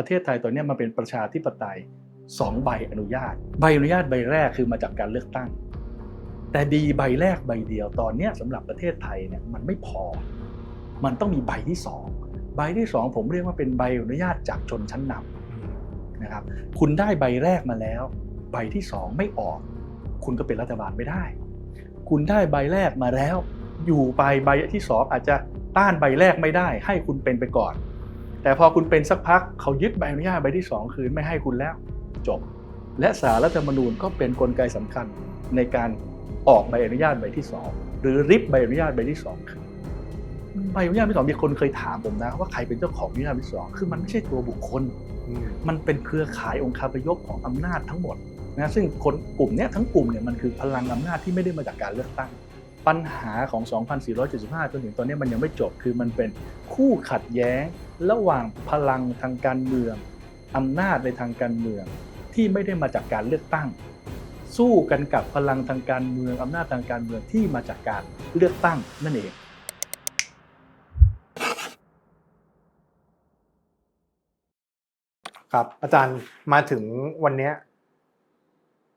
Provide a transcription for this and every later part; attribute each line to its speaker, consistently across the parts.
Speaker 1: ประเทศไทยตอนนี้มันเป็นประชาธิปไตยสองใบอนุญาต ใบอนุญาตใบแรกคือมาจากการเลือกตั้ง แต่ดีใบแรกใบเดียวตอนนี้สำหรับประเทศไทยเนี่ยมันไม่พอ มันต้องมีใบที่สองใบที่สองผมเรียกว่าเป็นใบอนุญาตจากชนชั้นนำนะครับ คุณได้ใบแรกมาแล้ว ใบที่สองไม่ออก คุณก็เป็นรัฐบาลไม่ได้ คุณได้ใบแรกมาแล้ว อยู่ไปใบที่สองอาจจะต้านใบแรกไม่ได้ ให้คุณเป็นไปก่อน แต่พอคุณเป็นสักพักเขายึดใบอนุญาตใบที่สองคืนไม่ให้คุณแล้วจบ และสารรัฐธรรมนูญก็เป็นกลไกสำคัญในการออกใบอนุญาตใบที่สองหรือริบใบอนุญาตใบที่สองคืนใบอนุญาตใบที่สองมีคนเคยถามผมนะ ว่าใครเป็นเจ้าของอนุญาตใบที่สองคือมันไม่ใช่ตัวบุคคล มันเป็นเครือข่ายองค์คาพยพของอำนาจทั้งหมดนะซึ่งคนกลุ่มเนี้ยทั้งกลุ่มเนี่ยมันคือพลังอำนาจที่ไม่ได้มาจากการเลือกตั้ง ปัญหาของ 2475 จนถึงตอนนี้มันยังไม่จบ คือมันเป็นคู่ขัดแย้งระหว่างพลังทางการเมืองอำนาจในทางการเมืองที่ไม่ได้มาจากการเลือกตั้ง สู้กันกับพลังทางการเมืองอำนาจทางการเมืองที่มาจากการเลือกตั้งนั่นเอง
Speaker 2: ครับอาจารย์มาถึงวันนี้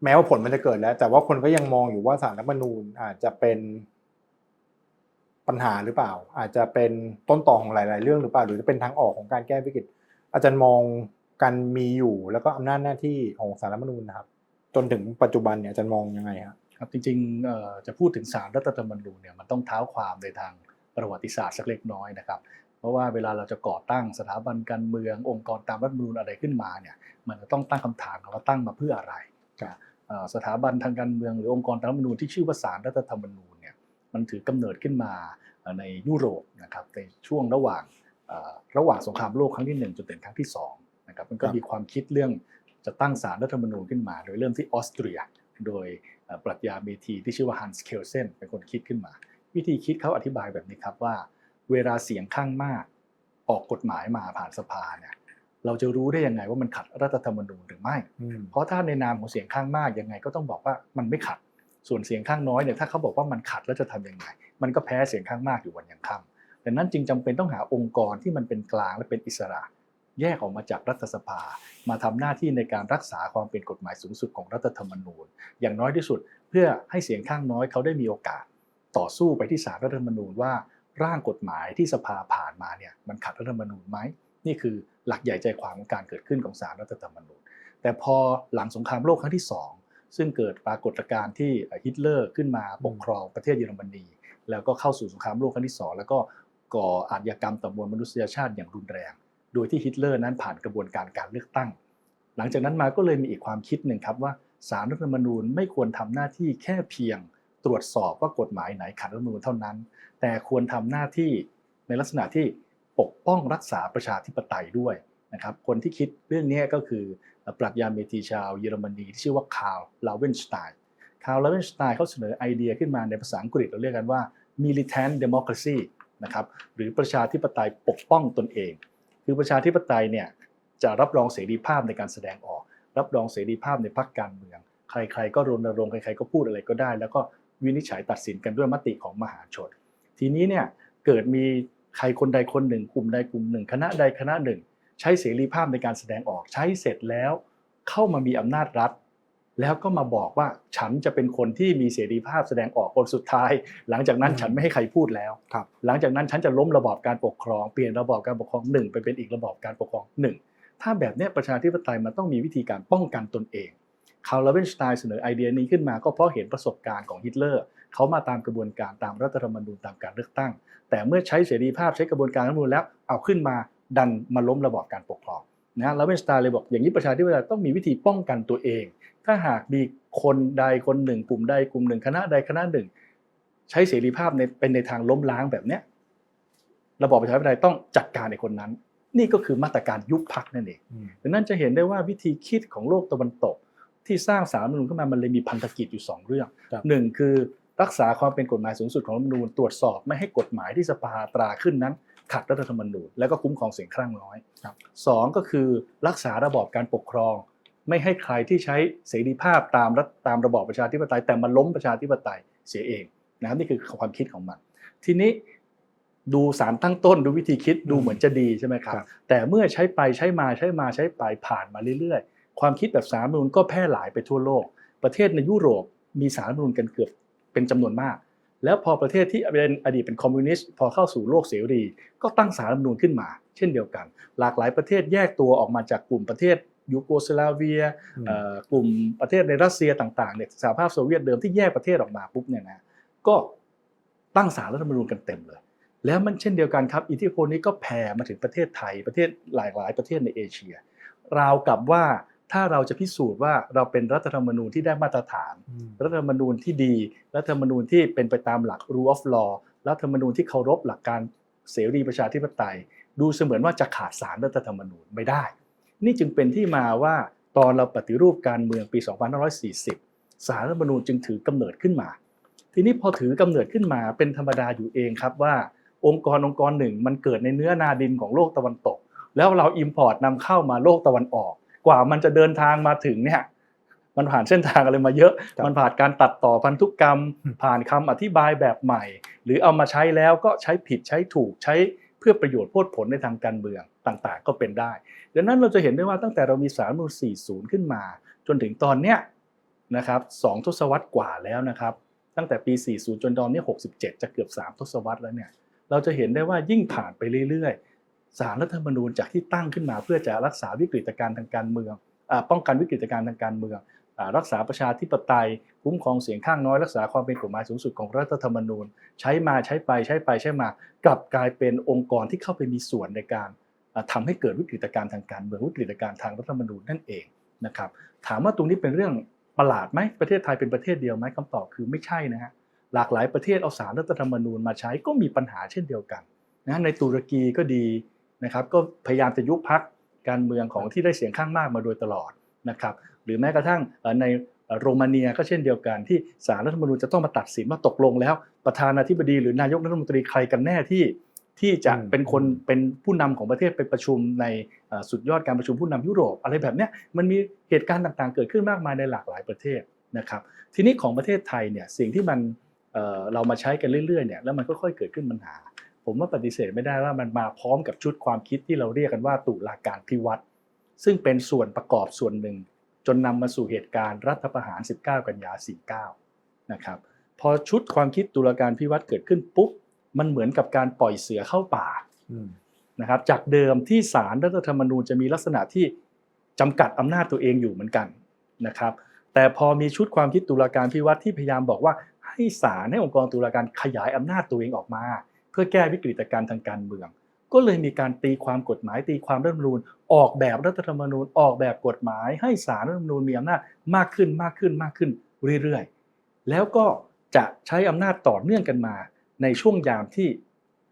Speaker 2: แม้ว่าผลมันจะเกิดแล้ว แต่ว่าคนก็ยังมองอยู่ว่าสารรัฐมนูญอาจจะเป็นปัญหาหรือเปล่า อาจจะเป็นต้นต่อของหลาย ๆ เรื่องหรือเปล่า หรือจะเป็นทางออกของการแก้วิกฤต อาจารย์มองการมีอยู่แล้วก็อำนาจหน้าที่ของสารรัฐมนูญนะครับ จนถึงปัจจุบันเนี่ยอาจารย์มองยังไงครับ
Speaker 1: ครับจริงๆจะพูดถึงสารรัฐธรรมนูญเนี่ยมันต้องเท้าความในทางประวัติศาสตร์สักเล็กน้อยนะครับเพราะว่าเวลาเราจะก่อตั้งสถาบันการเมืององค์กรตามรัฐธรรมนูญอะไรขึ้นมาเนี่ยมันจะต้องตั้งคำถามว่าตั้งมาเพื่ออะไร
Speaker 2: ครับ
Speaker 1: สถาบันทางการเมืองหรือองค์กรตามรัฐธรรมนูญที่ชื่อว่าสารรัฐธรรมนูญเนี่ยมันถือกำเนิดขึ้นมาเอ่อในยุโรปนะครับในช่วงระหว่างเอ่อระหว่างสงครามโลกครั้งที่หนึ่งจนถึงครั้งที่สองนะครับมันก็
Speaker 2: ครับ
Speaker 1: มีความคิดเรื่องจะตั้งสารรัฐธรรมนูญขึ้นมา โดยเริ่มที่ออสเตรีย โดยเอ่อปรัชญาเมธีที่ชื่อว่าฮันส์เคลเซนเป็นคนคิดขึ้นมา วิธีคิดเขาอธิบายแบบนี้ครับว่า เวลาเสียงข้างมากออกกฎหมายมาผ่านสภาเนี่ย เราจะรู้ได้ยังไงว่ามันขัดรัฐธรรมนูญหรือไม่
Speaker 2: อืม
Speaker 1: เพราะถ้าในนามของเสียงข้างมากยังไงก็ต้องบอกว่ามันไม่ขัด ส่วนเสียงข้างน้อยเนี่ยถ้าเขาบอกว่ามันขัดแล้วจะทำยังไง มันก็แพ้เสียงข้างมากอยู่วันยังค่ำดังนั้นจึงจำเป็นต้องหาองค์กรที่มันเป็นกลางและเป็นอิสระ แยกออกมาจากรัฐสภา มาทำหน้าที่ในการรักษาความเป็นกฎหมายสูงสุดของรัฐธรรมนูญ อย่างน้อยที่สุด เพื่อให้เสียงข้างน้อยเขาได้มีโอกาส ต่อสู้ไปที่ศาลรัฐธรรมนูญว่าร่างกฎหมายที่สภาผ่านมาเนี่ยมันขัดรัฐธรรมนูญไหม นี่คือหลักใหญ่ใจความของการเกิดขึ้นของศาลรัฐธรรมนูญแต่พอหลังสงครามโลกครั้งที่สองซึ่งเกิดปรากฏการณ์ที่ฮิตเลอร์ขึ้นมาปกครองประเทศเยอรมนี แล้วก็เข้าสู่สงครามโลกครั้งที่สองแล้วก็ก่ออาชญากรรมต่อมวลมนุษยชาติอย่างรุนแรง โดยที่ฮิตเลอร์นั้นผ่านกระบวนการการเลือกตั้ง หลังจากนั้นมาก็เลยมีอีกความคิดหนึ่งครับว่าสารรัฐธรรมนูญไม่ควรทำหน้าที่แค่เพียงตรวจสอบว่ากฎหมายไหนขัดรัฐธรรมนูญเท่านั้น แต่ควรทำหน้าที่ในลักษณะที่ ปกป้องรักษาประชาธิปไตยด้วยนะครับคนที่คิดเรื่องนี้ก็คือปรัชญาเมธีชาวเยอรมนีที่ชื่อว่าคาร์ลลาเวนสไตน์คาร์ลลาเวนสไตน์เขาเสนอไอเดียขึ้นมาในภาษาอังกฤษเราเรียกกันว่า militant democracy นะครับหรือประชาธิปไตยปกป้องตนเอง คือประชาธิปไตยเนี่ยจะรับรองเสรีภาพในการแสดงออก รับรองเสรีภาพในพรรคการเมือง ใครๆก็รณรงค์ใครๆก็พูดอะไรก็ได้ แล้วก็วินิจฉัยตัดสินกันด้วยมติของมหาชน ทีนี้เนี่ยเกิดมี ใครคนใดคนหนึ่ง กลุ่มใดกลุ่มหนึ่ง คณะใดคณะหนึ่ง ใช้เสรีภาพในการแสดงออกใช้เสร็จแล้ว เข้ามามีอำนาจรัฐ แล้วก็มาบอกว่าฉันจะเป็นคนที่มีเสรีภาพแสดงออกคนสุดท้าย หลังจากนั้น
Speaker 2: อืม
Speaker 1: ฉันไม่ให้ใครพูดแล้ว
Speaker 2: ครับ
Speaker 1: หลังจากนั้นฉันจะล้มระบอบการปกครองเปลี่ยนระบอบการปกครองหนึ่งไปเป็นอีกระบอบการปกครองหนึ่งถ้าแบบเนี้ยประชาธิปไตยมันต้องมีวิธีการป้องกันตนเองคาร์ลเวนสไตน์เสนอไอเดียนี้ขึ้นมาก็เพราะเห็นประสบการณ์ของฮิตเลอร์เขามาตามกระบวนการตามรัฐธรรมนูญตามการเลือกตั้ง แต่เมื่อใช้เสรีภาพใช้กระบวนการรัฐธรรมนูญแล้วเอาขึ้นมาดันมาล้มระบอบการปกครองนะแล้วเวนสไตน์เลยบอกอย่างนี้ประชาธิปไตยต้องมีวิธีป้องกันตัวเอง ถ้าหากมีคนใดคนหนึ่ง กลุ่มใดกลุ่มหนึ่ง คณะใดคณะหนึ่ง ใช้เสรีภาพในเป็นในทางล้มล้างแบบเนี้ยระบอบประชาธิปไตยต้องจัดการในคนนั้น นี่ก็คือมาตรการยุบพักนั่นเอง
Speaker 2: อืม
Speaker 1: ดังนั้นจะเห็นได้ว่าวิธีคิดของโลกตะวันตก ที่สร้างสารรัฐธรรมนูญขึ้นมามันเลยมีพันธกิจอยู่สองเรื่อง
Speaker 2: ครับ
Speaker 1: หนึ่งคือ รักษาความเป็นกฎหมายสูงสุดของรัฐธรรมนูญตรวจสอบไม่ให้กฎหมายที่สภาตราขึ้นนั้น ขัดรัฐธรรมนูญแล้วก็คุ้มครองเสียงข้างน้อย
Speaker 2: ครับ
Speaker 1: สองก็คือรักษาระบอบการปกครอง ไม่ให้ใครที่ใช้เสรีภาพตามรัฐตามระบอบประชาธิปไตยแต่มาล้มประชาธิปไตยเสียเองนะครับนี่คือความคิดของมัน ทีนี้ดูสารตั้งต้นดูวิธีคิดดู
Speaker 2: อืม
Speaker 1: เหมือนจะดีใช่ไหมครับ
Speaker 2: ครับ
Speaker 1: แต่เมื่อใช้ไปใช้มาใช้มาใช้ไปผ่านมาเรื่อยๆ ความคิดแบบสารรัฐธรรมนูญก็แพร่หลายไปทั่วโลก ประเทศในยุโรปมีสารรัฐธรรมนูญกันเกือบ เป็นจำนวนมาก แล้วพอประเทศที่เป็นอดีตเป็นคอมมิวนิสต์พอเข้าสู่โลกเสรี ก็ตั้งสารรัฐธรรมนูญขึ้นมา เช่นเดียวกัน หลากหลายประเทศแยกตัวออกมาจากกลุ่มประเทศยูโกสลาเวีย
Speaker 2: อืม
Speaker 1: เอ่อกลุ่มประเทศในรัสเซียต่างๆเนี่ยสหภาพโซเวียตเดิมที่แยกประเทศออกมาปุ๊บเนี่ยนะก็ตั้งสารรัฐธรรมนูญกันเต็มเลย แล้วมันเช่นเดียวกันครับอิทธิพลนี้ก็แผ่มาถึงประเทศไทยประเทศหลายหลายๆประเทศในเอเชีย ราวกับว่า ถ้าเราจะพิสูจน์ว่าเราเป็นรัฐธรรมนูญที่ได้มาตรฐาน
Speaker 2: อืม
Speaker 1: รัฐธรรมนูญที่ดี รัฐธรรมนูญที่เป็นไปตามหลัก rule of law รัฐธรรมนูญที่เคารพหลักการเสรีประชาธิปไตย ดูเสมือนว่าจะขาดสารรัฐธรรมนูญไม่ได้ นี่จึงเป็นที่มาว่าตอนเราปฏิรูปการเมืองปี 2540 สารรัฐธรรมนูญจึงถือกำเนิดขึ้นมา ทีนี้พอถือกำเนิดขึ้นมาเป็นธรรมดาอยู่เองครับว่า องค์กรองค์กรหนึ่งมันเกิดในเนื้อนาดินของโลกตะวันตก แล้วเราอิมพอร์ตนำเข้ามาโลกตะวันออก กว่ามันจะเดินทางมาถึงเนี่ยมันผ่านเส้นทางอะไรมาเยอะ
Speaker 2: ครับ
Speaker 1: มันผ่านการตัดต่อพันธุกรรม
Speaker 2: อืม
Speaker 1: ผ่านคำอธิบายแบบใหม่ หรือเอามาใช้แล้วก็ใช้ผิดใช้ถูกใช้เพื่อประโยชน์โพดผลในทางการเมืองต่างๆ ก็เป็นได้ ดังนั้นเราจะเห็นได้ว่าตั้งแต่เรามีสารรัฐธรรมนูญ40 ขึ้นมา จนถึงตอนเนี้ยนะครับสองทศวรรษกว่าแล้วนะครับ ตั้งแต่ปี 40 จนตอนนี้ 67 จะเกือบ 3 ทศวรรษแล้วเนี่ย เราจะเห็นได้ว่ายิ่งผ่านไปเรื่อยๆ สารรัฐธรรมนูญจากที่ตั้งขึ้นมา เพื่อจะรักษาวิกฤตการณ์ทางการเมืองป้องกันวิกฤตการณ์ทางการเมือง รักษาประชาธิปไตย คุ้มครองเสียงข้างน้อย รักษาความเป็นกฎหมายสูงสุดของรัฐธรรมนูญ ใช้มาใช้ไปใช้ไปใช้มากลับกลายเป็นองค์กรที่เข้าไปมีส่วนในการอ่าทำให้เกิดวิกฤตการณ์ทางการเมืองวิกฤตการณ์ทางรัฐธรรมนูญนั่นเองนะครับถามว่าตรงนี้เป็นเรื่องประหลาดไหมประเทศไทยเป็นประเทศเดียวไหมคำตอบคือไม่ใช่นะฮะหลากหลายประเทศเอาสารรัฐธรรมนูญมาใช้ก็มีปัญหาเช่นเดียวกันนะในตุรกีก็ดี นะครับก็พยายามจะยุบพักการเมืองของที่ได้เสียงข้างมากมาโดยตลอดนะครับหรือแม้กระทั่งเอ่อในเอ่อโรมาเนียก็เช่นเดียวกันที่สารรัฐธรรมนูญจะต้องมาตัดสินว่าตกลงแล้ว ประธานาธิบดีหรือนายกรัฐมนตรีใครกันแน่ที่ที่จะ
Speaker 2: อืม
Speaker 1: เป็นคนเป็นผู้นำของประเทศไปประชุมในเอ่อสุดยอดการประชุมผู้นำยุโรป อะไรแบบเนี้ยมันมีเหตุการณ์ต่างๆ เกิดขึ้นมากมายในหลากหลายประเทศนะครับทีนี้ของประเทศไทยเนี่ยสิ่งที่มันเอ่อเรามาใช้กันเรื่อยๆเนี่ยแล้วมันก็ค่อยๆเกิดขึ้นปัญหา ผมว่าปฏิเสธไม่ได้ว่ามันมาพร้อมกับชุดความคิดที่เราเรียกกันว่าตุลาการพิวัตรซึ่งเป็นส่วนประกอบส่วนหนึ่ง จนนำมาสู่เหตุการณ์รัฐประหาร 19 กันยา 49 นะครับ พอชุดความคิดตุลาการพิวัตรเกิดขึ้นปุ๊บมันเหมือนกับการปล่อยเสือเข้าป่า
Speaker 2: อืม
Speaker 1: นะครับ จากเดิมที่ศาลรัฐธรรมนูญจะมีลักษณะที่จำกัดอำนาจตัวเองอยู่เหมือนกันนะครับ แต่พอมีชุดความคิดตุลาการพิวัตรที่พยายามบอกว่าให้ศาลให้องค์กรตุลาการขยายอำนาจตัวเองออกมา เพื่อแก้วิกฤตการณ์ทางการเมือง ก็เลยมีการตีความกฎหมายตีความรัฐธรรมนูญ ออกแบบรัฐธรรมนูญ ออกแบบกฎหมายให้ศาลรัฐธรรมนูญมีอำนาจมากขึ้นมากขึ้นมากขึ้นเรื่อยๆ แล้วก็จะใช้อำนาจต่อเนื่องกันมาในช่วงยามที่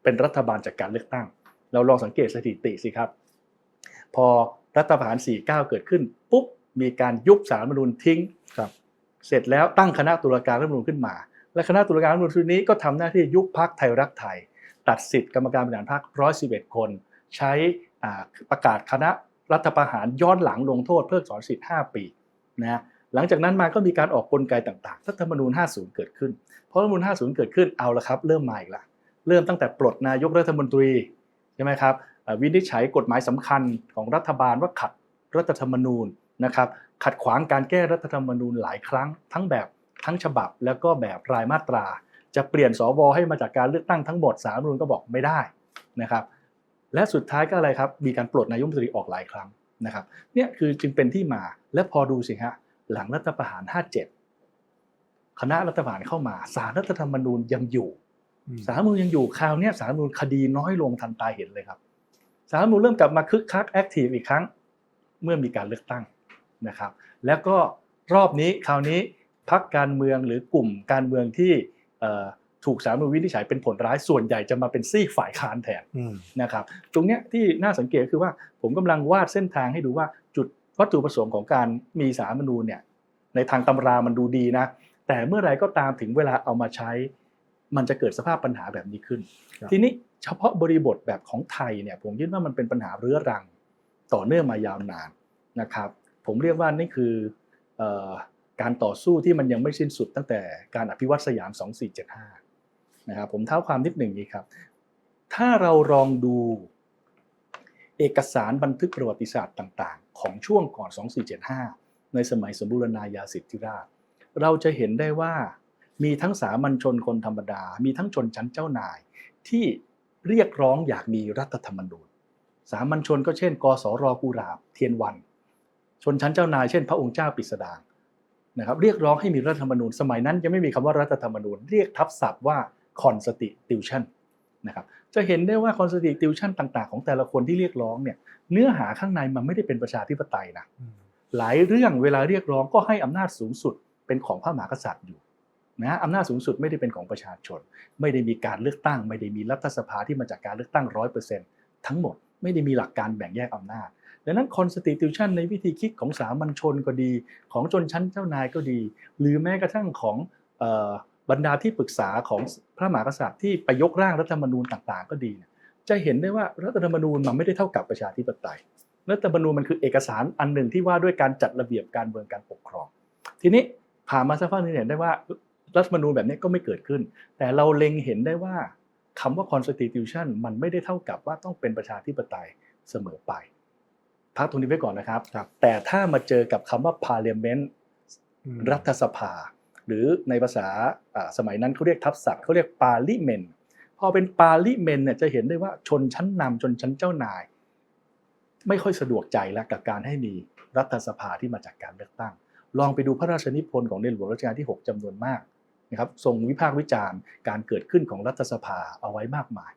Speaker 1: เป็นรัฐบาลจากการเลือกตั้ง เราลองสังเกตสถิติสิครับ พอรัฐประหาร 49 เกิดขึ้น ปุ๊บ มีการยุบสารรัฐธรรมนูญทิ้ง
Speaker 2: ครับ
Speaker 1: เสร็จแล้วตั้งคณะตุลาการรัฐธรรมนูญขึ้นมา และคณะตุลาการรัฐธรรมนูญชุดนี้ก็ทำหน้าที่ยุบพักไทยรักไทย ตัดสิทธิ์กรรมการบริหารพรรค111 คน ใช้อาประกาศคณะรัฐประหารย้อนหลังลงโทษเพิกถอนสิทธิ์ 5 ปีนะหลังจากนั้นมาก็มีการออกกลไกต่างๆรัฐธรรมนูญ 50 เกิดขึ้นพอรัฐธรรมนูญ 50 เกิดขึ้นเอาละครับ เริ่มมาอีกละเริ่มตั้งแต่ปลดนายกรัฐมนตรีใช่ไหมครับวินิจฉัยกฎหมายสำคัญของรัฐบาลว่าขัดรัฐธรรมนูญนะครับขัดขวางการแก้รัฐธรรมนูญหลายครั้ง ทั้งแบบทั้งฉบับแล้วก็แบบรายมาตรา จะเปลี่ยนสวให้มาจากการเลือกตั้งทั้งหมดสารรัฐธรรมนูญก็บอกไม่ได้นะครับและสุดท้ายก็อะไรครับมีการปลดนายกรัฐมนตรีออกหลายครั้งนะครับเนี่ยคือจึงเป็นที่มาและพอดูสิฮะหลังรัฐประหาร 57 คณะรัฐประหารเข้ามาสารรัฐธรรมนูญยังอยู่
Speaker 2: อืม
Speaker 1: สารรัฐธรรมนูญยังอยู่คราวเนี้ยสารรัฐธรรมนูญคดีน้อยลงทันตาเห็นเลยครับสารรัฐธรรมนูญเริ่มกลับมาคึกคักแอคทีฟอีกครั้งเมื่อมีการเลือกตั้งนะครับ แล้วก็รอบนี้คราวนี้พักการเมืองหรือกลุ่มการเมืองที่เอ่อ ถูกสารรัฐธรรมนูญวินิจฉัยเป็นผลร้ายส่วนใหญ่จะมาเป็นซีกฝ่ายค้านแทน
Speaker 2: อืม
Speaker 1: นะครับตรงเนี้ยที่น่าสังเกตคือว่าผมกำลังวาดเส้นทางให้ดูว่าจุดวัตถุประสงค์ของการมีสารรัฐธรรมนูญเนี่ยในทางตำรามันดูดีนะแต่เมื่อไรก็ตามถึงเวลาเอามาใช้ มันจะเกิดสภาพปัญหาแบบนี้ขึ้น
Speaker 2: ครับ
Speaker 1: ทีนี้เฉพาะบริบทแบบของไทยเนี่ยผมคิดว่ามันเป็นปัญหาเรื้อรังต่อเนื่องมายาวนานนะครับ ผมเรียกว่านี่คือเออ การต่อสู้ที่มันยังไม่สิ้นสุดตั้งแต่การอภิวัตสยาม 2475นะครับผมเท้าความนิดหนึ่งนี้ครับ ถ้าเราลองดูเอกสารบันทึกประวัติศาสตร์ต่าง ๆ ของช่วงก่อน 2475 ในสมัยสมบูรณาญาสิทธิราช เราจะเห็นได้ว่ามีทั้งสามัญชนคนธรรมดา มีทั้งชนชั้นเจ้านาย ที่เรียกร้องอยากมีรัฐธรรมนูญ สามัญชนก็เช่น กสรกุราบ เทียนวัน ชนชั้นเจ้านายเช่น พระองค์เจ้าปิสดาง นะครับเรียกร้องให้มีรัฐธรรมนูญ สมัยนั้นยังไม่มีคำว่ารัฐธรรมนูญ เรียกทับศัพท์ว่า constitution นะครับจะเห็นได้ว่า constitution ต่าง ๆ ของแต่ละคนที่เรียกร้องเนี่ยเนื้อหาข้างในมันไม่ได้เป็นประชาธิปไตยนะ
Speaker 2: อืม
Speaker 1: หลายเรื่องเวลาเรียกร้องก็ให้อำนาจสูงสุดเป็นของพระมหากษัตริย์อยู่นะอำนาจสูงสุดไม่ได้เป็นของประชาชน ไม่ได้มีการเลือกตั้ง ไม่ได้มีรัฐสภาที่มาจากการเลือกตั้งร้อยเปอร์เซ็นต์ทั้งหมดไม่ได้มีหลักการแบ่งแยกอำนาจ ดังนั้น constitution ในวิธีคิดของสามัญชนก็ดี ของชนชั้นเจ้านายก็ดี หรือแม้กระทั่งของออบรรดาที่ปรึกษาของพระมหากษัตริย์ที่ไปยกร่างรัฐธรรมนูญต่างๆ ก็ดีเนี่ยจะเห็นได้ว่ารัฐธรรมนูญมันไม่ได้เท่ากับประชาธิปไตย รัฐธรรมนูญมันคือเอกสารอันหนึ่งที่ว่าด้วยการจัดระเบียบการเมืองการปกครอง ทีนี้ผ่านมาสักพักหนึงเห็นได้ว่ารัฐธรรมนูญแบบนี้ก็ไม่เกิดขึ้น แต่เราเล็งเห็นได้ว่าคำว่า constitution มันไม่ได้เท่ากับว่าต้องเป็นประชาธิปไตยเสมอไป พักตรงนี้ไว้ก่อนนะครับ
Speaker 2: ครับ
Speaker 1: แต่ถ้ามาเจอกับคำว่า parliament
Speaker 2: อืม
Speaker 1: รัฐสภา หรือในภาษาอ่าสมัยนั้นเขาเรียกทับศัพท์เขาเรียกปาลิเมนพอเป็นปาลิเมนเนี่ยจะเห็นได้ว่าชนชั้นนำชนชั้นเจ้านาย ไม่ค่อยสะดวกใจแล้วกับการให้มีรัฐสภาที่มาจากการเลือกตั้ง ลองไปดูพระราชนิพนธ์ของในหลวงรัชกาลที่ 6จำนวนมากนะครับทรงวิพากษ์วิจารณ์การเกิดขึ้นของรัฐสภาเอาไว้มากมาย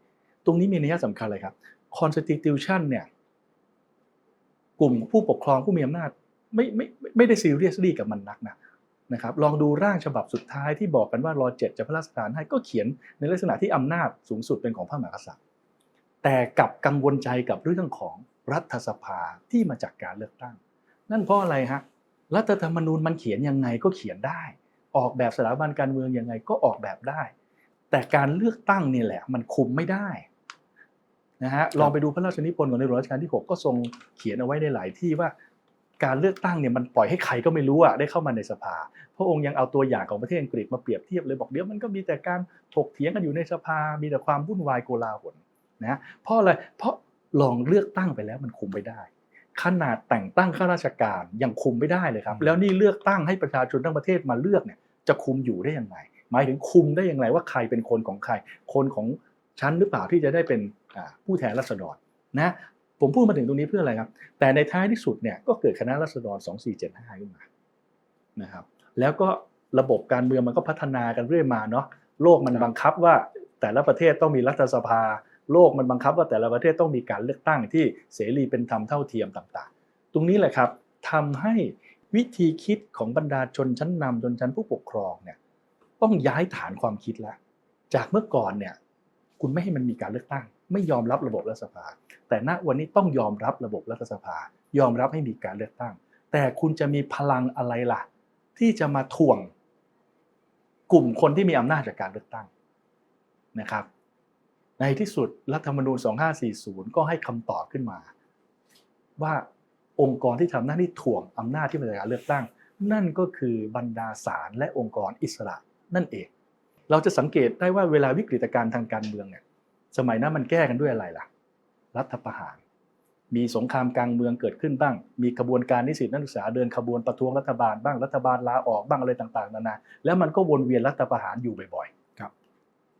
Speaker 1: ตรงนี้มีนัยสำคัญเลยครับ constitution เนี่ย กลุ่มผู้ปกครองผู้มีอำนาจไม่ไม่ไม่ไม่ได้ซีเรียสกับมันนักนะนะครับลองดูร่างฉบับสุดท้ายที่บอกกันว่ารอเจ็ดจะพระราชทานให้ก็เขียนในลักษณะที่อำนาจสูงสุดเป็นของพระมหากษัตริย์ แต่กับกังวลใจกับเรื่องของรัฐสภาที่มาจากการเลือกตั้ง นั่นเพราะอะไรฮะรัฐธรรมนูญมันเขียนยังไงก็เขียนได้ ออกแบบสถาบันการเมืองยังไงก็ออกแบบได้ แต่การเลือกตั้งนี่แหละมันคุมไม่ได้ นะฮะลองไปดูพระราชนิพนธ์ของในหลวงรัชกาลที่ 6 ก็ทรงเขียนเอาไว้ในหลายที่ว่าการเลือกตั้งเนี่ยมันปล่อยให้ใครก็ไม่รู้อะได้เข้ามาในสภา พระองค์ยังเอาตัวอย่างของประเทศอังกฤษมาเปรียบเทียบเลยบอกเดี๋ยวมันก็มีแต่การถกเถียงกันอยู่ในสภา มีแต่ความวุ่นวายโกลาหลนะเพราะอะไรเพราะลองเลือกตั้งไปแล้วมันคุมไม่ได้ ขนาดแต่งตั้งข้าราชการยังคุมไม่ได้เลยครับ แล้วนี่เลือกตั้งให้ประชาชนทั้งประเทศมาเลือกเนี่ยจะคุมอยู่ได้ยังไง หมายถึงคุมได้อย่างไรว่าใครเป็นคนของใคร คนของฉันหรือเปล่าที่จะได้เป็นอ่า ผู้แทนราษฎรนะผมพูดมาถึงตรงนี้เพื่ออะไรครับ แต่ในท้ายที่สุดเนี่ยก็เกิดคณะราษฎร 2475 ขึ้นมานะครับแล้วก็ระบบการเมืองมันก็พัฒนากันเรื่อยมาเนาะโลกมันบังคับว่าแต่ละประเทศต้องมีรัฐสภา โลกมันบังคับว่าแต่ละประเทศต้องมีการเลือกตั้งที่เสรีเป็นธรรมเท่าเทียมต่าง ๆ ตรงนี้แหละครับทำให้วิธีคิดของบรรดาชนชั้นนำชนชั้นผู้ปกครองเนี่ยต้องย้ายฐานความคิดแล้วจากเมื่อก่อนเนี่ยคุณไม่ให้มันมีการเลือกตั้ง ไม่ยอมรับระบบรัฐสภา แต่ณวันนี้ต้องยอมรับระบบรัฐสภา ยอมรับให้มีการเลือกตั้ง แต่คุณจะมีพลังอะไรล่ะ ที่จะมาถ่วง กลุ่มคนที่มีอำนาจจากการเลือกตั้งนะครับ ในที่สุดรัฐธรรมนูญ 2540 ก็ให้คำตอบขึ้นมา ว่าองค์กรที่ทำหน้าที่ถ่วงอำนาจที่มาจากการเลือกตั้ง นั่นก็คือบรรดาศาลและองค์กรอิสระนั่นเอง เราจะสังเกตได้ว่าเวลาวิกฤตการณ์ทางการเมืองเนี่ย สมัยนั้นมันแก้กันด้วยอะไรล่ะ รัฐประหาร มีสงครามกลางเมืองเกิดขึ้นบ้าง มีขบวนการนิสิตนักศึกษาเดินขบวนประท้วงรัฐบาลบ้างรัฐบาลลาออกบ้างอะไรต่างๆนานาแล้วมันก็วนเวียนรัฐประหารอยู่บ่อยๆ
Speaker 2: ครับ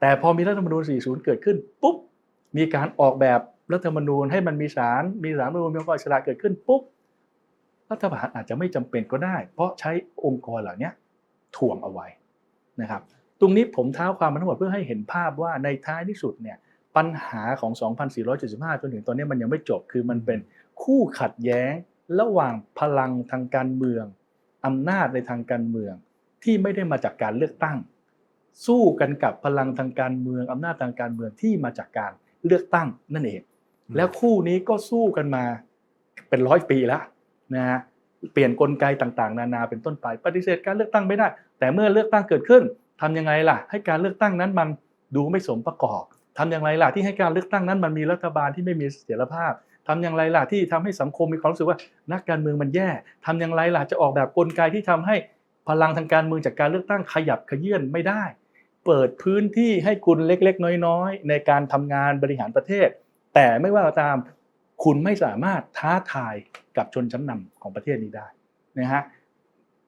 Speaker 1: แต่พอมีรัฐธรรมนูญ 40 เกิดขึ้นปุ๊บมีการออกแบบรัฐธรรมนูญให้มันมีศาลมีศาลรัฐธรรมนูญมีองค์กรอิสระเกิดขึ้นปุ๊บรัฐประหารอาจจะไม่จำเป็นก็ได้ เพราะใช้องค์กรเหล่านี้ถ่วงเอาไว้นะครับ ตรงนี้ผมเท้าความมาทั้งหมดเพื่อให้เห็นภาพว่าในท้ายที่สุดเนี่ย ปัญหาของ 2475 จนถึงตอนนี้มันยังไม่จบ คือมันเป็นคู่ขัดแย้งระหว่างพลังทางการเมืองอำนาจในทางการเมืองที่ไม่ได้มาจากการเลือกตั้ง สู้กันกับพลังทางการเมืองอำนาจทางการเมืองที่มาจากการเลือกตั้งนั่นเอง แล้วคู่นี้ก็สู้กันมาเป็นร้อยปีแล้วนะฮะเปลี่ยนกลไกต่างๆ นานาเป็นต้นไป ปฏิเสธการเลือกตั้งไม่ได้ แต่เมื่อเลือกตั้งเกิดขึ้นทำยังไงล่ะ ให้การเลือกตั้งนั้นมันดูไม่สมประกอบ ทำอย่างไรล่ะที่ให้การเลือกตั้งนั้นมันมีรัฐบาลที่ไม่มีเสถียรภาพทำอย่างไรล่ะที่ทำให้สังคมมีความรู้สึกว่านักการเมืองมันแย่ทำอย่างไรล่ะจะออกแบบกลไกที่ทำให้พลังทางการเมืองจากการเลือกตั้งขยับขยื่นไม่ได้ เปิดพื้นที่ให้คุณเล็กๆ น้อยๆ ในการทำงานบริหารประเทศ แต่ไม่ว่าก็ตามคุณไม่สามารถท้าทายกับชนชั้นนำของประเทศนี้ได้นะฮะ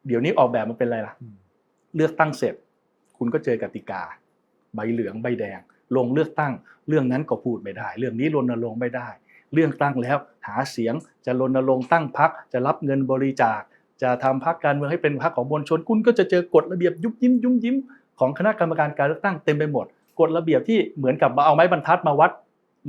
Speaker 1: เดี๋ยวนี้ออกแบบมันเป็นอะไรล่ะ
Speaker 2: อืม
Speaker 1: เลือกตั้งเสร็จ คุณก็เจอกติกา ใบเหลืองใบแดง ลงเลือกตั้ง เรื่องนั้นก็พูดไม่ได้ เรื่องนี้รณรงค์ไม่ได้ เรื่องตั้งแล้วหาเสียงจะรณรงค์ตั้งพักจะรับเงินบริจาค จะทำพักการเมืองให้เป็นพักของมวลชนคุณก็จะเจอกฎระเบียบยุบยิ้มยุ้มยิ้มของคณะกรรมการการเลือกตั้งเต็มไปหมดกฎระเบียบที่เหมือนกับมาเอาไม้บรรทัดมาวัด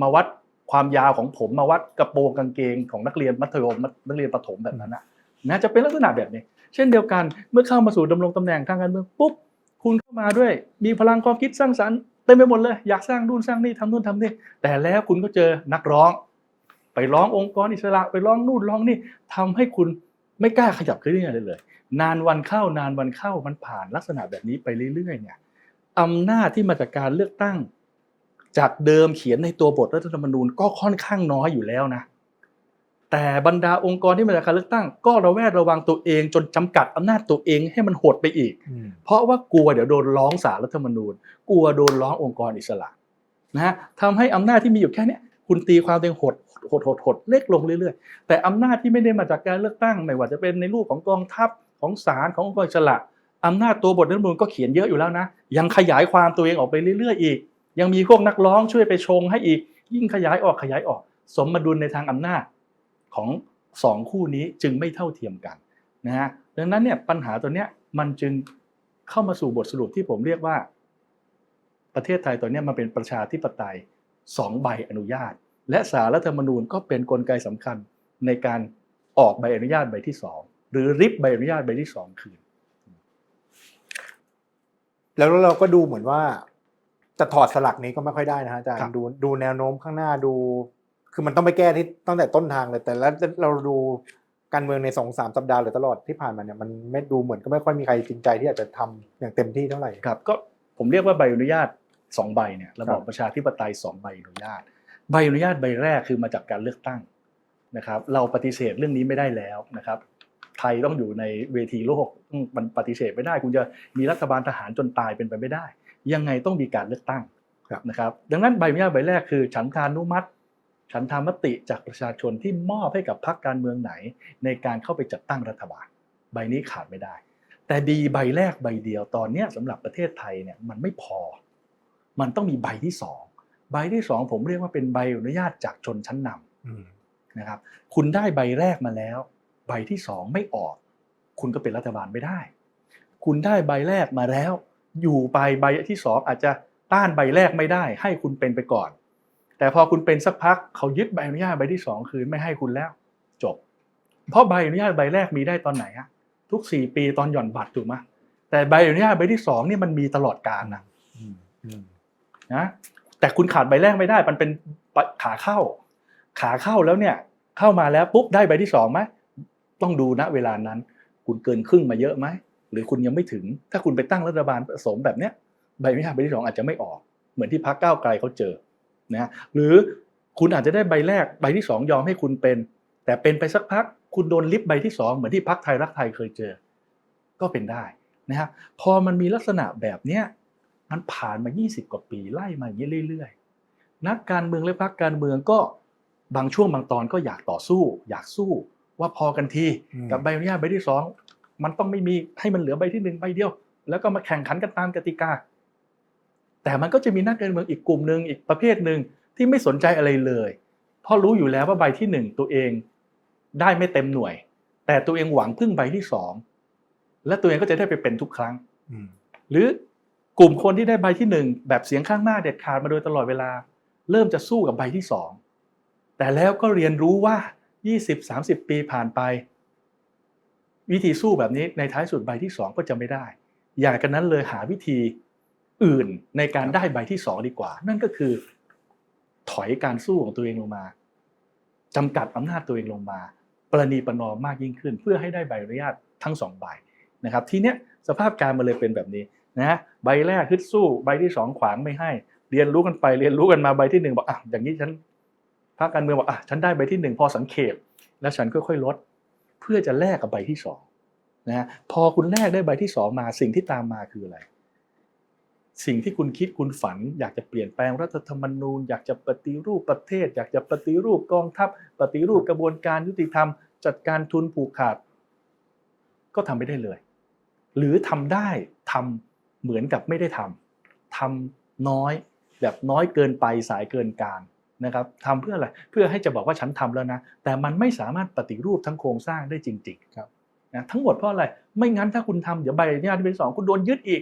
Speaker 1: มาวัดความยาวของผมมาวัดกระโปรงกางเกงของนักเรียนมัธยมนักเรียนประถมแบบนั้นนะนะจะเป็นลักษณะแบบนี้ เช่นเดียวกันเมื่อเข้ามาสู่ดำรงตำแหน่งทางการเมืองปุ๊บคุณเข้ามาด้วย มีพลังความคิดสร้างสรรค์ เต็มไปหมดเลยอยากสร้างนู่นสร้างนี่ทำนู่นทำนี่แต่แล้วคุณก็เจอนักร้อง ไปร้ององค์กรอิสระไปร้องนู่นร้องนี่ทำให้คุณไม่กล้าขยับขึ้นเลยเลย นานวันเข้านานวันเข้ามันผ่านลักษณะแบบนี้ไปเรื่อยๆเนี่ยอำนาจที่มาจากการเลือกตั้ง จากเดิมเขียนในตัวบทรัฐธรรมนูญก็ค่อนข้างน้อยอยู่แล้วนะ แต่บรรดาองค์กรที่มาจากการเลือกตั้ง ก็ระแวดระวังตัวเองจนจำกัดอำนาจตัวเองให้มันหดไปอีก
Speaker 2: อืม
Speaker 1: เพราะว่ากลัวเดี๋ยวโดนร้องศาลรัฐธรรมนูญ กลัวโดนร้ององค์กรอิสระนะฮะทำให้อำนาจที่มีอยู่แค่เนี้ยคุณตีความตัวเองหดหดหดหดเล็กลงเรื่อยๆ แต่อำนาจที่ไม่ได้มาจากการเลือกตั้งไม่ว่าจะเป็นในรูปของกองทัพของศาลขององค์กรอิสระอำนาจตัวบทรัฐธรรมนูญก็เขียนเยอะอยู่แล้วนะ ยังขยายความตัวเองออกไปเรื่อยๆ อีก ยังมีพวกนักร้องช่วยไปชงให้อีก ยิ่งขยายออกขยายออก สมดุลในทางอำนาจ ของสองคู่นี้จึงไม่เท่าเทียมกันนะฮะดังนั้นเนี่ยปัญหาตัวเนี้ยมันจึงเข้ามาสู่บทสรุปที่ผมเรียกว่า ประเทศไทยตอนเนี้ยมันเป็นประชาธิปไตยสองใบอนุญาต และสารรัฐธรรมนูญก็เป็นกลไกสำคัญในการออกใบอนุญาตใบที่สองหรือริบใบอนุญาตใบที่สองคืน
Speaker 2: แล้วเราก็ดูเหมือนว่าจะถอดสลักนี้ก็ไม่ค่อยได้นะฮะอาจาร
Speaker 1: ครับ
Speaker 2: ย์ดูดูแนวโน้มข้างหน้าดู คือมันต้องไปแก้ที่ตั้งแต่ต้นทางเลย แต่แล้วเราดูการเมืองในสองสามสัปดาห์หรือตลอดที่ผ่านมาเนี่ยมันไม่ดูเหมือนก็ไม่ค่อยมีใครจริงใจที่อยากจะทำอย่างเต็มที่เท่าไหร่
Speaker 1: ครับก็ผมเรียกว่าใบอนุญาตสองใบเนี่ยระบอบ
Speaker 2: ครับ
Speaker 1: ประชาธิปไตยสองใบอนุญาต ใบอนุญาตใบแรกคือมาจากการเลือกตั้งนะครับเราปฏิเสธเรื่องนี้ไม่ได้แล้วนะครับไทยต้องอยู่ในเวทีโลกอืมมันปฏิเสธไม่ได้ คุณจะมีรัฐบาลทหารจนตายเป็นไปไม่ได้ ยังไงต้องมีการเลือกตั้ง
Speaker 2: ครับ
Speaker 1: นะครับดังนั้นใบอนุญาตใบแรกคือ ฉันทานุมัติ ฉันทามติจากประชาชนที่มอบให้กับพรรคการเมืองไหน ในการเข้าไปจัดตั้งรัฐบาล ใบนี้ขาดไม่ได้ แต่ดีใบแรกใบเดียวตอนนี้สำหรับประเทศไทยเนี่ยมันไม่พอ มันต้องมีใบที่สองใบที่สองผมเรียกว่าเป็นใบอนุญาตจากชนชั้นนำนะครับ คุณได้ใบแรกมาแล้ว ใบที่สองไม่ออก คุณก็เป็นรัฐบาลไม่ได้ คุณได้ใบแรกมาแล้ว อยู่ไปใบที่สองอาจจะต้านใบแรกไม่ได้ ให้คุณเป็นไปก่อน แต่พอคุณเป็นสักพักเขายึดใบอนุญาตใบที่สองคืนไม่ให้คุณแล้ว จบ เพราะใบอนุญาตใบแรกมีได้ตอนไหนฮะทุกสี่ปีตอนหย่อนบัตรถูกไหมแต่ใบอนุญาตใบที่สองนี่มันมีตลอดกาลนะ
Speaker 2: อืมอืม
Speaker 1: นะแต่คุณขาดใบแรกไม่ได้มันเป็นขาเข้า ขาเข้าแล้วเนี่ย เข้ามาแล้วปุ๊บได้ใบที่สองไหมต้องดูณเวลานั้น คุณเกินครึ่งมาเยอะไหมหรือคุณยังไม่ถึง ถ้าคุณไปตั้งรัฐบาลผสมแบบเนี้ยใบอนุญาตใบที่สองอาจจะไม่ออก เหมือนที่พรรคก้าวไกลเขาเจอ นะหรือคุณอาจจะได้ใบแรกใบที่สองยอมให้คุณเป็น แต่เป็นไปสักพัก คุณโดนลิฟต์ใบที่สองเหมือนที่พรรคไทยรักไทยเคยเจอ ก็เป็นได้นะฮะพอมันมีลักษณะแบบเนี้ยมันผ่านมา 20 กว่าปีไล่มาอย่างนี้เรื่อยๆ นักการเมืองและพรรคการเมืองก็บางช่วงบางตอนก็อยากต่อสู้ อยากสู้ว่าพอกันที
Speaker 2: อืม
Speaker 1: กับใบอนุญาตใบที่สองมันต้องไม่มีให้มันเหลือใบที่หนึ่งใบเดียว แล้วก็มาแข่งขันกันตามกติกา แต่มันก็จะมีนักการเมืองอีกกลุ่มหนึ่งอีกประเภทหนึ่งที่ไม่สนใจอะไรเลย เพราะรู้อยู่แล้วว่าใบที่หนึ่งตัวเองได้ไม่เต็มหน่วย แต่ตัวเองหวังพึ่งใบที่สองและตัวเองก็จะได้ไปเป็นทุกครั้ง
Speaker 2: อืม
Speaker 1: หรือกลุ่มคนที่ได้ใบที่หนึ่งแบบเสียงข้างมากเด็ดขาดมาโดยตลอดเวลา เริ่มจะสู้กับใบที่สองแต่แล้วก็เรียนรู้ว่า 20-30 ปีผ่านไป วิธีสู้แบบนี้ในท้ายสุดใบที่สองก็จะไม่ได้ อย่างกันนั้นเลยหาวิธี อื่นในการได้ใบที่สองดีกว่า นั่นก็คือ ถอยการสู้ของตัวเองลงมาจำกัดอำนาจตัวเองลงมา ประนีประนอมมากยิ่งขึ้น เพื่อให้ได้ใบอนุญาตทั้งสองใบนะครับ ทีเนี้ยสภาพการมันเลยเป็นแบบนี้นะใบแรกฮึดสู้ ใบที่สองขวางไม่ให้ เรียนรู้กันไปเรียนรู้กันมาใบที่หนึ่งบอกอะอย่างนี้ฉันพรรคการเมืองบอกอะฉันได้ใบที่หนึ่งพอสังเขปแล้วฉันค่อยๆลด เพื่อจะแลกกับใบที่สองนะพอคุณแลกได้ใบที่สองมาสิ่งที่ตามมาคืออะไร สิ่งที่คุณคิดคุณฝัน อยากจะเปลี่ยนแปลงรัฐธรรมนูญ อยากจะปฏิรูปประเทศ อยากจะปฏิรูปกองทัพ ปฏิรูปกระบวนการยุติธรรม จัดการทุนผูกขาด ก็ทำไม่ได้เลย หรือทำได้ทำเหมือนกับไม่ได้ทำทำน้อยแบบน้อยเกินไปสายเกินการนะครับทำเพื่ออะไรเพื่อให้จะบอกว่าฉันทำแล้วนะแต่มันไม่สามารถปฏิรูปทั้งโครงสร้างได้จริง ๆ
Speaker 2: ครับ
Speaker 1: นะทั้งหมดเพราะอะไรไม่งั้นถ้าคุณทำเดี๋ยวใบอนุญาตที่เป็นสองคุณโดนยึดอีก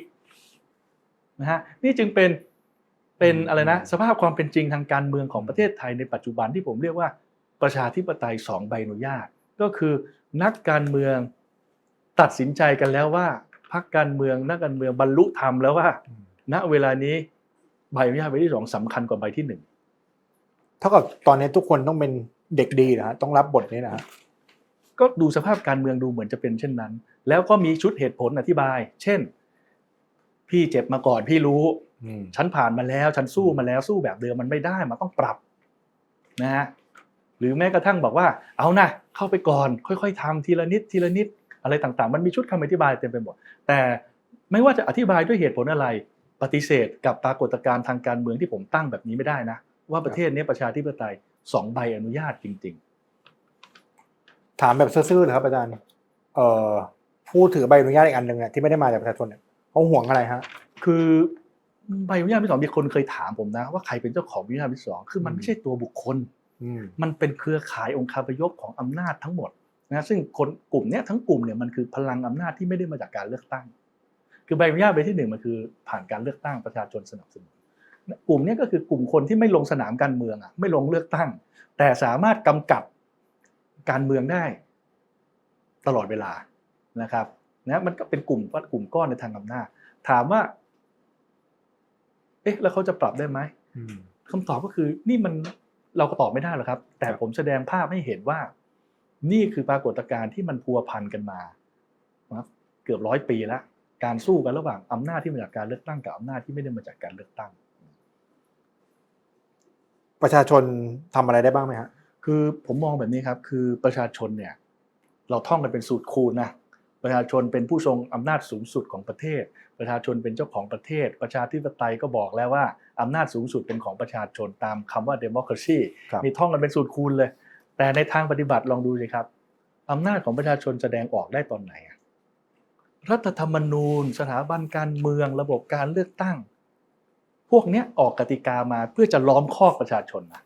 Speaker 1: นะฮะนี่จึงเป็นเป็นอะไรนะสภาพความเป็นจริงทางการเมืองของประเทศไทยในปัจจุบันที่ผมเรียกว่าประชาธิปไตยสองใบอนุญาต ก็คือนักการเมืองตัดสินใจกันแล้วว่าพรรคการเมืองนักการเมืองบรรลุธรรมแล้วว่า ณเวลานี้ใบอนุญาตใบที่สองสำคัญกว่าใบที่หนึ่ง
Speaker 2: เท่ากับตอนนี้ทุกคนต้องเป็นเด็กดีนะฮะต้องรับบทนี้นะฮะ
Speaker 1: ก็ดูสภาพการเมืองดูเหมือนจะเป็นเช่นนั้น แล้วก็มีชุดเหตุผลอธิบาย เช่น พี่เจ็บมาก่อนพี่รู้
Speaker 2: อืม
Speaker 1: ฉันผ่านมาแล้วฉันสู้มาแล้วสู้แบบเดิมมันไม่ได้มันต้องปรับนะฮะหรือแม้กระทั่งบอกว่าเอานะเข้าไปก่อน ค่อย ๆทำทีละนิดทีละนิดอะไรต่างๆ มันมีชุดคำอธิบายเต็มไปหมด แต่ไม่ว่าจะอธิบายด้วยเหตุผลอะไร ปฏิเสธกับปรากฏการณ์ทางการเมืองที่ผมตั้งแบบนี้ไม่ได้นะ ว่าประเทศนี้ประชาธิปไตยสองใบอนุญาตจริง
Speaker 2: ถามแบบซื่อๆเลยครับอาจารย์เอ่อผู้ถือใบอนุญาตอีกอันหนึ่งเนี่ยที่ไม่ได้มาจากประชาชนเนี่ย เขาห่วงอะไรฮะ
Speaker 1: ๆคือใบอนุญาตที่สองมีคนเคยถามผมนะ ว่าใครเป็นเจ้าของใบอนุญาตที่สองคือมันไม่ใช่ตัวบุคคล
Speaker 2: อืม
Speaker 1: มันเป็นเครือข่ายองค์คาพยพของอำนาจทั้งหมดนะซึ่งคนกลุ่มเนี้ยทั้งกลุ่มเนี่ยมันคือพลังอำนาจที่ไม่ได้มาจากการเลือกตั้ง คือใบอนุญาตใบที่หนึ่งมันคือผ่านการเลือกตั้งประชาชนสนับสนุนกลุ่มเนี้ยก็คือกลุ่มคนที่ไม่ลงสนามการเมืองอะ ไม่ลงเลือกตั้ง แต่สามารถกำกับการเมืองได้ ตลอดเวลานะครับ นะมันก็เป็นกลุ่มกลุ่มก้อนในทางอำนาจถามว่า เอ๊ะ แล้วเขาจะปรับได้ไหม
Speaker 2: อืม
Speaker 1: คำตอบก็คือนี่มันเราก็ตอบไม่ได้หรอกครับ แต่
Speaker 2: ครับ
Speaker 1: ผมแสดงภาพให้เห็นว่า นี่คือปรากฏการณ์ที่มันพัวพันกันมานะครับเกือบร้อยปีแล้วการสู้กันระหว่างอำนาจที่มาจากการเลือกตั้งกับอำนาจที่ไม่ได้มาจากการเลือกตั้ง
Speaker 2: ประชาชนทำอะไรได้บ้างไหมฮะ
Speaker 1: คือผมมองแบบนี้ครับ คือประชาชนเนี่ย เราท่องกันเป็นสูตรคูณนะ ประชาชนเป็นผู้ทรงอำนาจสูงสุดของประเทศ ประชาชนเป็นเจ้าของประเทศ ประชาธิปไตยก็บอกแล้วว่าอำนาจสูงสุดเป็นของประชาชนตามคำว่า democracy
Speaker 2: ครับ
Speaker 1: นี่ท่องกันเป็นสูตรคูณเลย แต่ในทางปฏิบัติลองดูสิครับอำนาจของประชาชนแสดงออกได้ตอนไหนอะรัฐธรรมนูญ สถาบันการเมืองระบบการเลือกตั้ง พวกเนี้ยออกกติกามาเพื่อจะล้อมคอกประชาชนนะ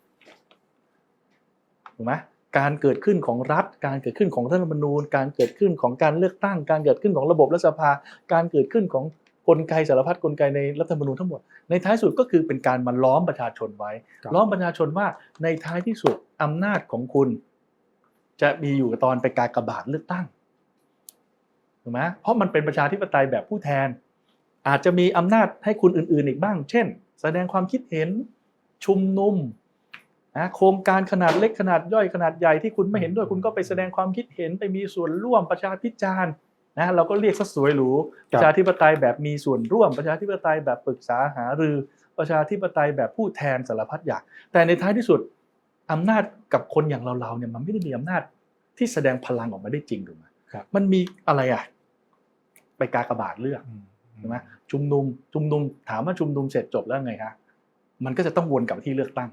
Speaker 1: ถูกไหม การเกิดขึ้นของรัฐ การเกิดขึ้นของรัฐธรรมนูญ การเกิดขึ้นของการเลือกตั้ง การเกิดขึ้นของระบบรัฐสภา การเกิดขึ้นของกลไกสารพัดกลไกในรัฐธรรมนูญทั้งหมด ในท้ายสุดก็คือเป็นการมาล้อมประชาชนไว้
Speaker 2: ครับ
Speaker 1: ล้อมประชาชนว่าในท้ายที่สุดอำนาจของคุณ จะมีอยู่ตอนไปกากบาทเลือกตั้งถูกไหมเพราะมันเป็นประชาธิปไตยแบบผู้แทน อาจจะมีอำนาจให้คุณอื่น ๆ อีกบ้าง เช่น แสดงความคิดเห็นชุมนุม นะโครงการขนาดเล็กขนาดย่อยขนาดใหญ่ที่คุณไม่เห็นด้วยคุณก็ไปแสดงความคิดเห็นไปมีส่วนร่วมประชาพิจารณ์นะเราก็เรียกซะสวยหรูประชาธิปไตยแบบมีส่วนร่วมประชาธิปไตยแบบปรึกษาหารือประชาธิปไตยแบบผู้แทนสารพัดอย่างแต่ในท้ายที่สุดอำนาจกับคนอย่างเราๆเนี่ยมันไม่ได้มีอำนาจที่แสดงพลังออกมาได้จริงถูกไหม
Speaker 2: ครับ
Speaker 1: มันมีอะไรอะไปกากบาทเลือก
Speaker 2: อืม
Speaker 1: ถูกไหมชุมนุมชุมนุมถามว่าชุมนุมเสร็จจบแล้วไงฮะมันก็จะต้องวนกลับมาที่เลือกตั้ง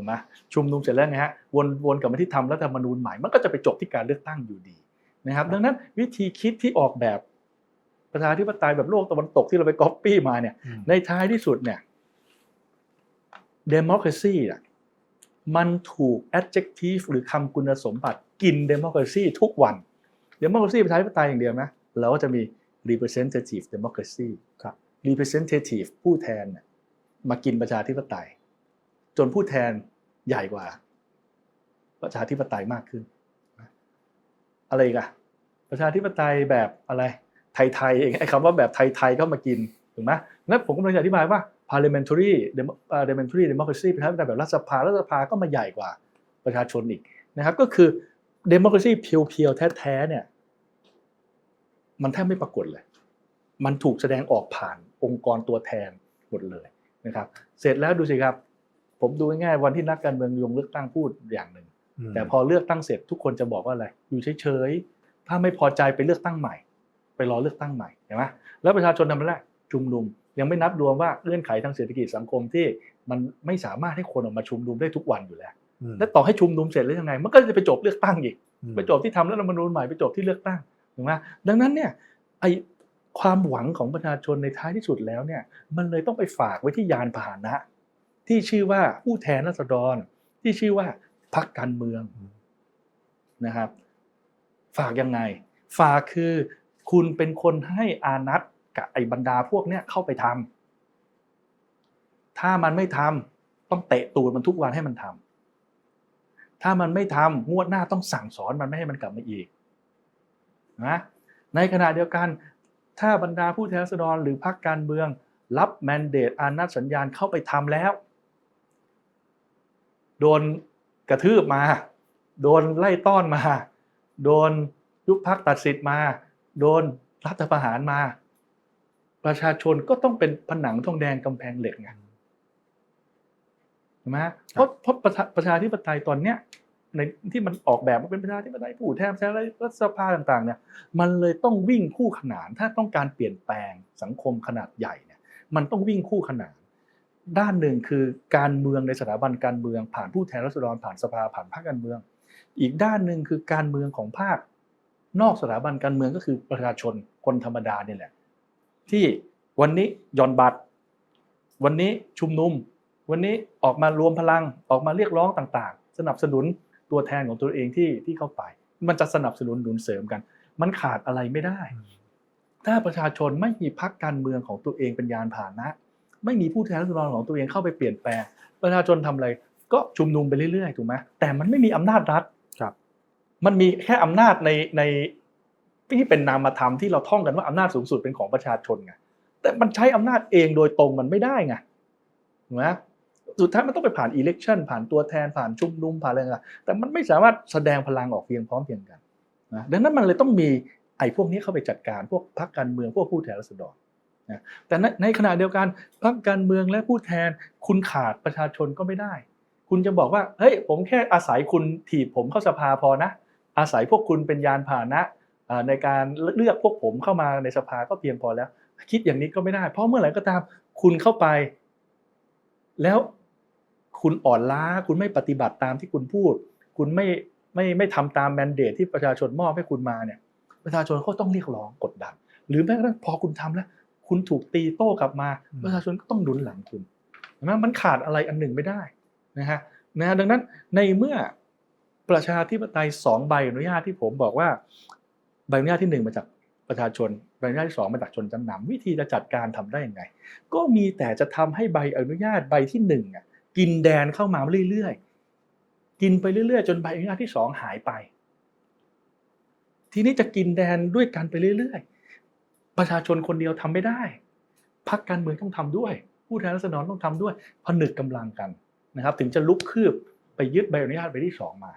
Speaker 1: ถูกไหมชุมนุมเสร็จแล้วไงฮะวนวนกลับมาที่ทำรัฐธรรมนูญใหม่มันก็จะไปจบที่การเลือกตั้งอยู่ดีนะครับ ดังนั้นวิธีคิดที่ออกแบบประชาธิปไตยแบบโลกตะวันตกที่เราไปก๊อปปี้มาเนี่ย
Speaker 2: อืม
Speaker 1: ในท้ายที่สุดเนี่ย democracy อะมันถูก adjective หรือคำคุณสมบัติกิน democracy ทุกวัน democracy ประชาธิปไตยอย่างเดียวนะเราก็จะมี representative democracy
Speaker 2: ครับ
Speaker 1: representative ผู้แทนเนี่ยมากินประชาธิปไตย จนผู้แทน ใหญ่กว่า ประชาธิปไตยมากขึ้น อะไรอีกอะประชาธิปไตยแบบอะไร ไทยๆเองไอ้คำว่าแบบไทยๆก็มากินถูกไหมนั้นผมกำลังจะอธิบายว่า parliamentary demo- เอ่อ parliamentary democracy ประชาธิปไตยแบบรัฐสภารัฐสภาก็มาใหญ่กว่าประชาชนอีกนะครับ ก็คือ democracy เพียวๆแท้ๆเนี่ย มันแทบไม่ปรากฏเลย มันถูกแสดงออกผ่านองค์กรตัวแทนหมดเลยนะครับ เสร็จแล้วดูสิครับ ผมดูง่ายๆวันที่นักการเมืองลงเลือกตั้งพูดอย่างหนึ่ง
Speaker 2: ม
Speaker 1: แต่พอเลือกตั้งเสร็จทุกคนจะบอกว่าอะไร อยู่เฉยๆถ้าไม่พอใจไปเลือกตั้งใหม่ ไปรอเลือกตั้งใหม่เห็นไหมแล้วประชาชนทำอะไรชุมนุม ยังไม่นับรวมว่าเงื่อนไขทางเศรษฐกิจสังคมที่มันไม่สามารถให้คนออกมาชุมนุมได้ทุกวันอยู่แล้ว
Speaker 2: อืม
Speaker 1: และต่อให้ชุมนุมเสร็จแล้วยังไง มันก็จะไปจบเลือกตั้งอีก
Speaker 2: อืม
Speaker 1: ไปจบที่ทำรัฐธรรมนูญใหม่ไปจบที่เลือกตั้งถูกไหมดังนั้นเนี่ยไอความหวังของประชาชนในท้ายที่สุดแล้วเนี่ย มันเลยต้องไปฝากไว้ที่ยานพาหนะ ที่ชื่อว่าผู้แทนราษฎร ที่ชื่อว่าพรรคการเมืองนะครับ ฝากยังไง ฝากคือคุณเป็นคนให้อานัตกับไอ้บรรดาพวกเนี้ยเข้าไปทำถ้ามันไม่ทำต้องเตะตูดมันทุกวันให้มันทำถ้ามันไม่ทำงวดหน้าต้องสั่งสอนมันไม่ให้มันกลับมาอีกนะในขณะเดียวกัน ถ้าบรรดาผู้แทนราษฎรหรือพรรคการเมือง รับแมนเดตอานัตสัญญาณเข้าไปทำแล้ว โดนกระทืบมา โดนไล่ต้อนมา โดนยุบพักตัดสิทธิ์มา โดนรัฐประหารมา ประชาชนก็ต้องเป็นผนังทองแดงกำแพงเหล็กไงใช่ไหมเพราะเพราะประชาประชาธิปไตยตอนเนี้ยในที่มันออกแบบมาเป็นประชาธิปไตยผู้แทนแทนรัฐสภาต่างๆเนี่ยมันเลยต้องวิ่งคู่ขนานถ้าต้องการเปลี่ยนแปลงสังคมขนาดใหญ่เนี่ยมันต้องวิ่งคู่ขนาน ด้านหนึ่งคือการเมืองในสถาบันการเมืองผ่านผู้แทนราษฎรผ่านสภาผ่านพรรคการเมือง อีกด้านหนึ่งคือการเมืองของภาค นอกสถาบันการเมืองก็คือประชาชนคนธรรมดาเนี่ยแหละ ที่วันนี้หย่อนบัตร วันนี้ชุมนุม วันนี้ออกมารวมพลังออกมาเรียกร้องต่างๆ สนับสนุนตัวแทนของตัวเองที่ที่เข้าไป มันจะสนับสนุนหนุนเสริมกัน มันขาดอะไรไม่ได้ ถ้าประชาชนไม่มีพรรคการเมืองของตัวเองเป็นยานพาหนะ ไม่มีผู้แทนราษฎรของตัวเองเข้าไปเปลี่ยนแปลงประชาชนทำอะไรก็ชุมนุมไปเรื่อยๆถูกไหมแต่มันไม่มีอำนาจรัฐ
Speaker 2: ครับ
Speaker 1: มันมีแค่อำนาจในในที่เป็นนามธรรมที่เราท่องกันว่าอำนาจสูงสุดเป็นของประชาชนไงแต่มันใช้อำนาจเองโดยตรงมันไม่ได้ไงถูกไหมสุดท้ายมันต้องไปผ่านอิเล็กชันผ่านตัวแทนผ่านชุมนุมผ่านอะไรต่างๆแต่มันไม่สามารถแสดงพลังออกเพียงพร้อมเพรียงกันนะดังนั้นมันเลยต้องมีไอ้พวกนี้เข้าไปจัดการพวกพรรคการเมืองพวกผู้แทนราษฎร นะแต่ในขณะเดียวกันพรรคการเมืองและผู้แทนคุณขาดประชาชนก็ไม่ได้ คุณจะบอกว่าเฮ้ยผมแค่อาศัยคุณถีบผมเข้าสภาพอนะ อาศัยพวกคุณเป็นยานพาหนะในการเลือกพวกผมเข้ามาในสภาก็เพียงพอแล้ว คิดอย่างนี้ก็ไม่ได้ เพราะเมื่อไหร่ก็ตามคุณเข้าไป แล้วคุณอ่อนล้าคุณไม่ปฏิบัติตามที่คุณพูด คุณไม่ไม่ไม่ทำตามแมนเดตที่ประชาชนมอบให้คุณมาเนี่ยประชาชนก็ต้องเรียกร้องกดดัน หรือแม้กระทั่งพอคุณทำแล้ว คุณถูกตีโต้กลับมา
Speaker 2: อืม
Speaker 1: ประชาชนก็ต้องหนุนหลังคุณเห็นไหมมันขาดอะไรอันหนึ่งไม่ได้นะฮะนะฮะดังนั้นในเมื่อประชาธิปไตยสองใบอนุญาตที่ผมบอกว่าใบอนุญาตที่หนึ่งมาจากประชาชนใบอนุญาตที่สองมาจากชนชั้นนำวิธีจะจัดการทำได้ยังไง ก็มีแต่จะทำให้ใบอนุญาตใบที่หนึ่งอะกินแดนเข้ามาเรื่อยๆกินไปเรื่อยๆ จนใบอนุญาตที่สองหายไป ทีนี้จะกินแดนด้วยกันไปเรื่อยๆ ประชาชนคนเดียวทำไม่ได้พรรคการเมืองต้องทำด้วย ผู้แทนราษฎรต้องทำด้วยผนึกกำลังกันนะครับ ถึงจะลุกคืบไปยึดใบอนุญาตใบที่สองมา